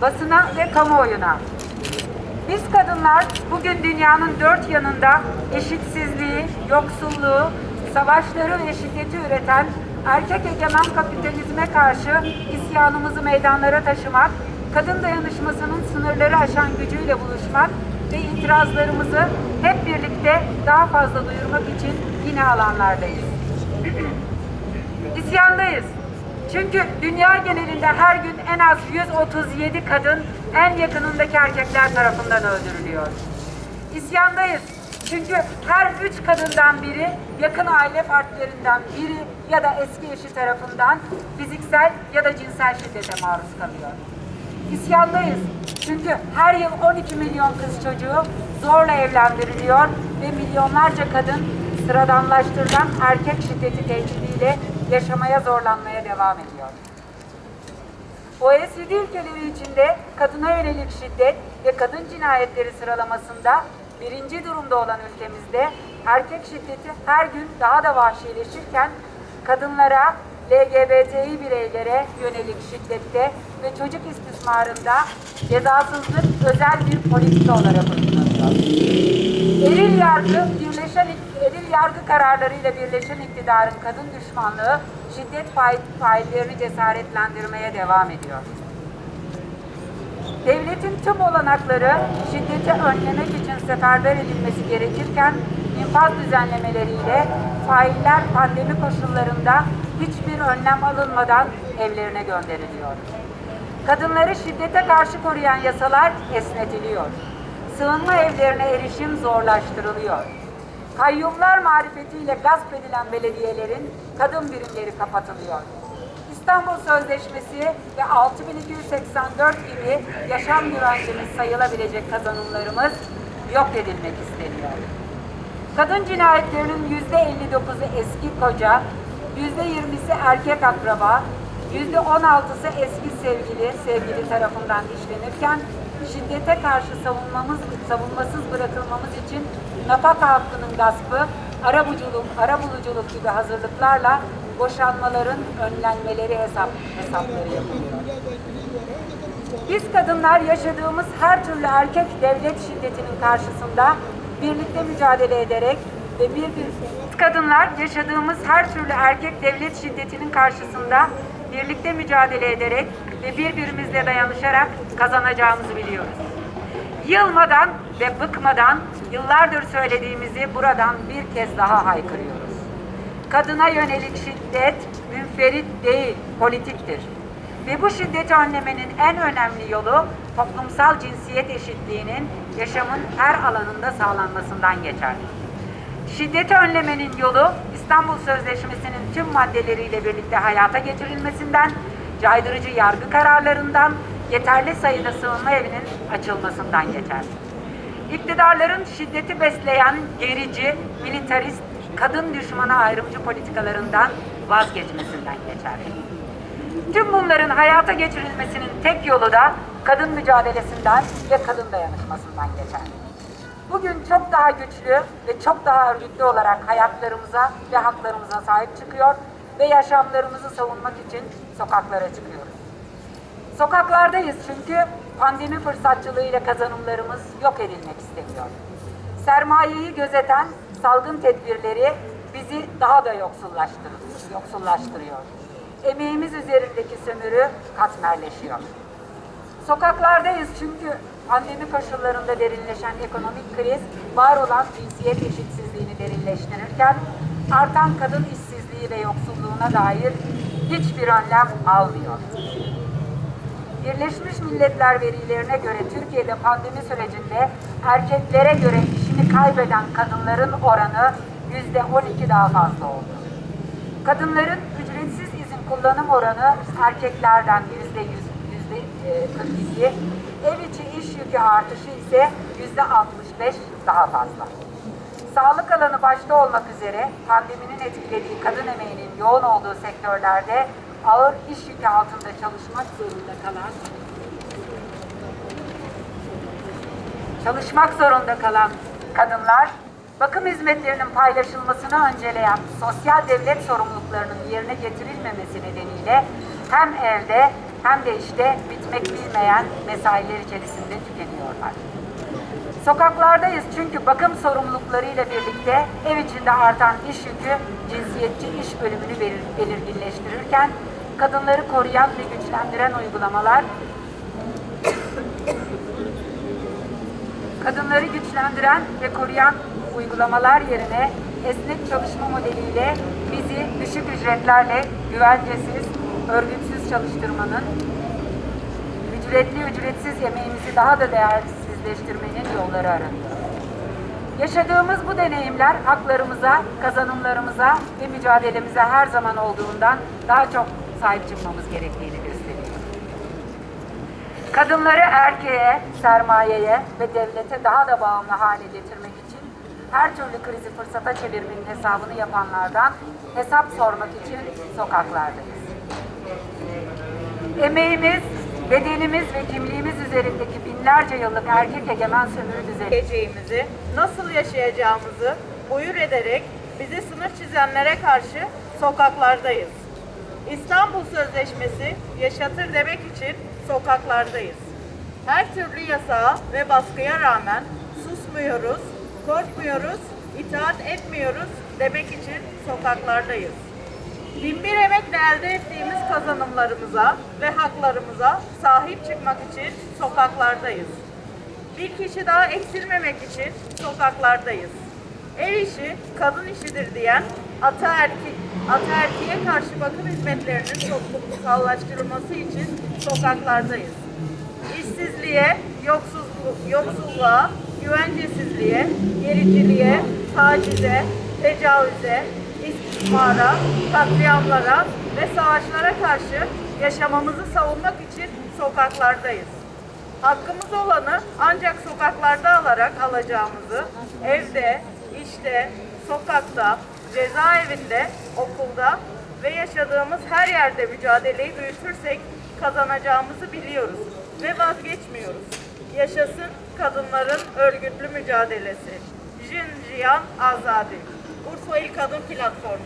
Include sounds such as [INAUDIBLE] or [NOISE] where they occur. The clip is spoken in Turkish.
basına ve kamuoyuna. Biz kadınlar bugün dünyanın dört yanında eşitsizliği, yoksulluğu, savaşları ve şiddeti üreten erkek egemen kapitalizme karşı isyanımızı meydanlara taşımak, kadın dayanışmasının sınırları aşan gücüyle buluşmak ve itirazlarımızı hep birlikte daha fazla duyurmak için yine alanlardayız. [CLEARS THROAT] İsyandayız. Çünkü dünya genelinde her gün en az 137 kadın en yakınındaki erkekler tarafından öldürülüyor. İsyandayız. Çünkü her üç kadından biri yakın aile fertlerinden biri ya da eski eşi tarafından fiziksel ya da cinsel şiddete maruz kalıyor. İsyandayız. Çünkü her yıl 12 milyon kız çocuğu zorla evlendiriliyor ve milyonlarca kadın sıradanlaştırılan erkek şiddeti tehdidiyle yaşamaya zorlanmaya devam ediyor. OECD ülkeleri içinde kadına yönelik şiddet ve kadın cinayetleri sıralamasında birinci durumda olan ülkemizde erkek şiddeti her gün daha da vahşileşirken kadınlara, LGBTİ bireylere yönelik şiddette ve çocuk istismarında cezasızlık özel bir politika olarak uygulanıyor. Eril yargı, birleşen eril yargı kararlarıyla birleşen iktidarın kadın düşmanlığı şiddet fail, faillerini cesaretlendirmeye devam ediyor. Devletin tüm olanakları şiddeti önlemek için seferber edilmesi gerekirken infaz düzenlemeleriyle failler pandemi koşullarında hiçbir önlem alınmadan evlerine gönderiliyor. Kadınları şiddete karşı koruyan yasalar esnetiliyor. Sığınma evlerine erişim zorlaştırılıyor. Kayyumlar marifetiyle gasp edilen belediyelerin kadın birimleri kapatılıyor. İstanbul Sözleşmesi ve 6284 gibi yaşam güvencemiz sayılabilecek kazanımlarımız yok edilmek isteniyor. Kadın cinayetlerinin yüzde 59'u eski koca, yüzde 20'si erkek akraba, yüzde 16'sı eski sevgili, sevgili tarafından işlenirken şiddete karşı savunmamız, savunmasız bırakılmamız için nafaka hakkının gaspı, arabuluculuk, arabuluculuk gibi hazırlıklarla boşanmaların önlenmeleri hesap, hesapları yapılıyor. Biz kadınlar yaşadığımız her türlü erkek devlet şiddetinin karşısında birlikte mücadele ederek ve bir bir kadınlar yaşadığımız her türlü erkek devlet şiddetinin karşısında birlikte mücadele ederek ve birbirimizle dayanışarak kazanacağımızı biliyoruz. Yılmadan ve bıkmadan yıllardır söylediğimizi buradan bir kez daha haykırıyoruz. Kadına yönelik şiddet münferit değil, politiktir. Ve bu şiddeti önlemenin en önemli yolu toplumsal cinsiyet eşitliğinin yaşamın her alanında sağlanmasından geçer. Şiddeti önlemenin yolu İstanbul Sözleşmesi'nin tüm maddeleriyle birlikte hayata geçirilmesinden, caydırıcı yargı kararlarından, yeterli sayıda sığınma evinin açılmasından geçer. İktidarların şiddeti besleyen gerici, militarist, kadın düşmanı ayrımcı politikalarından vazgeçmesinden geçer. Tüm bunların hayata geçirilmesinin tek yolu da kadın mücadelesinden ve kadın dayanışmasından geçer. Bugün çok daha güçlü ve çok daha örgütlü olarak hayatlarımıza ve haklarımıza sahip çıkıyor ve yaşamlarımızı savunmak için sokaklara çıkıyoruz. Sokaklardayız çünkü pandemi fırsatçılığıyla kazanımlarımız yok edilmek isteniyor. Sermayeyi gözeten salgın tedbirleri bizi daha da yoksullaştırıyor. Emeğimiz üzerindeki sömürü katmerleşiyor. Sokaklardayız çünkü pandemi koşullarında derinleşen ekonomik kriz var olan cinsiyet eşitsizliğini derinleştirirken artan kadın işsizliği ve yoksulluğuna dair hiçbir önlem almıyor. Birleşmiş Milletler verilerine göre Türkiye'de pandemi sürecinde erkeklere göre işini kaybeden kadınların oranı yüzde 12 daha fazla oldu. Kadınların ücretsiz izin kullanım oranı erkeklerden yüzde 100, yüzde 42, ev içi iş yükü artışı ise yüzde 65 daha fazla. Sağlık alanı başta olmak üzere pandeminin etkilediği kadın emeğinin yoğun olduğu sektörlerde ağır iş yükü altında çalışmak zorunda kalan çalışmak zorunda kalan kadınlar bakım hizmetlerinin paylaşılmasını önceleyen sosyal devlet sorumluluklarının yerine getirilmemesi nedeniyle hem evde hem de işte bitmek bilmeyen mesailer içerisinde tükeniyorlar. Sokaklardayız çünkü bakım sorumluluklarıyla birlikte ev içinde artan iş yükü cinsiyetçi iş bölümünü belir- belirginleştirirken kadınları koruyan ve güçlendiren uygulamalar kadınları güçlendiren ve koruyan uygulamalar yerine esnek çalışma modeliyle bizi düşük ücretlerle güvencesiz, örgütsüz çalıştırmanın ücretli ücretsiz yemeğimizi daha da değersizleştirmenin yolları aranıyor. Yaşadığımız bu deneyimler haklarımıza, kazanımlarımıza ve mücadelemize her zaman olduğundan daha çok sahip çıkmamız gerektiğini gösteriyor. Kadınları erkeğe, sermayeye ve devlete daha da bağımlı hale getirmek için her türlü krizi fırsata çevirmenin hesabını yapanlardan hesap sormak için sokaklardayız. Emeğimiz, bedenimiz ve kimliğimiz üzerindeki binlerce yıllık erkek egemen sömürü düzeni nasıl yaşayacağımızı buyur ederek bize sınır çizenlere karşı sokaklardayız. İstanbul Sözleşmesi yaşatır demek için sokaklardayız. Her türlü yasağa ve baskıya rağmen susmuyoruz, korkmuyoruz, itaat etmiyoruz demek için sokaklardayız. Binbir emekle elde ettiğimiz kazanımlarımıza ve haklarımıza sahip çıkmak için sokaklardayız. Bir kişi daha eksilmemek için sokaklardayız. Ev işi kadın işidir diyen ataerki, ataerkiye karşı bakım hizmetlerinin toplumsallaştırılması için sokaklardayız. İşsizliğe, yoksulluk, yoksulluğa, güvencesizliğe, gericiliğe, tacize, tecavüze, istismara, katliamlara ve savaşlara karşı yaşamamızı savunmak için sokaklardayız. Hakkımız olanı ancak sokaklarda alarak alacağımızı evde, işte, sokakta, cezaevinde, okulda ve yaşadığımız her yerde mücadeleyi büyütürsek kazanacağımızı biliyoruz ve vazgeçmiyoruz. Yaşasın kadınların örgütlü mücadelesi. Jin Jiyan Azadi. Urfa İl Kadın Platformu.